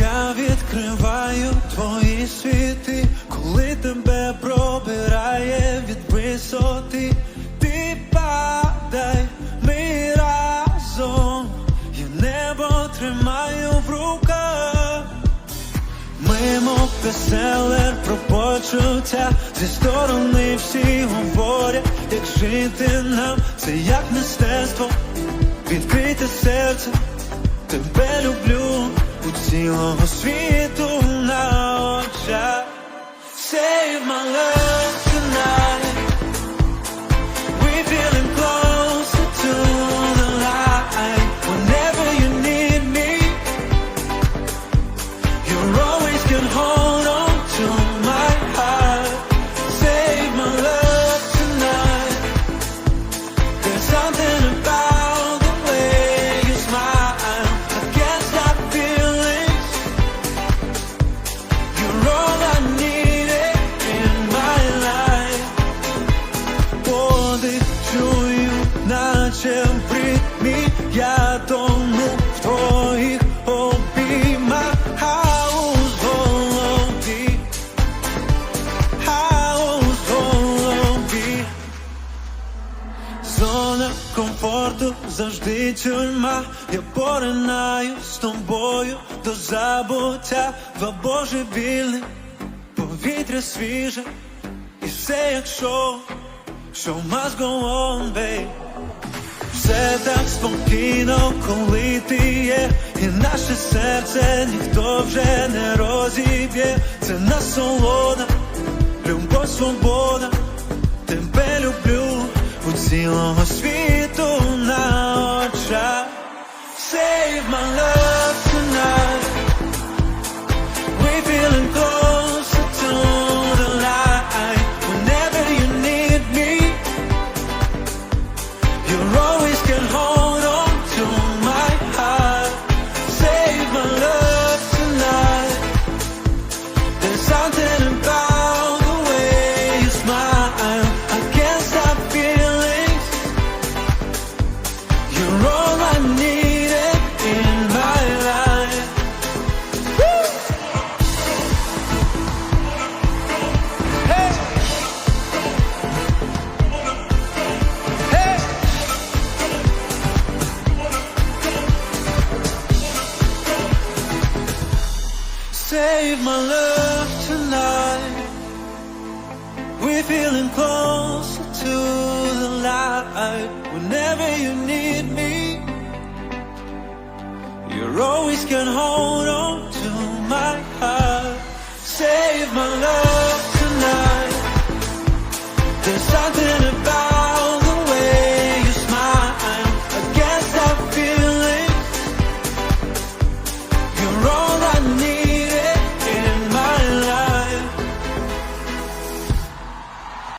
Я відкриваю твої світи, коли тебе пробирає від висоти, ти падай, ми разом, я небо тримаю в руках. Ми, мов бестселер про почуття, зі сторони всі говорять, як жити нам, це як мистецтво, відкрите серце, тебе люблю цілого світу Зона комфорту завжди тюрма. Я поринаю з тобою до забуття. Два божевільних, повітря свіже, і все як шоу. Show must go on, babe. Все так спокійно, коли ти є, і наше серце ніхто вже не розіб'є. Це насолода, любов, свобода, тебе люблю у цілого світу на очах. Save my love Save my love tonight. We're feeling closer to the light. Whenever you need me, you're always can hold on to my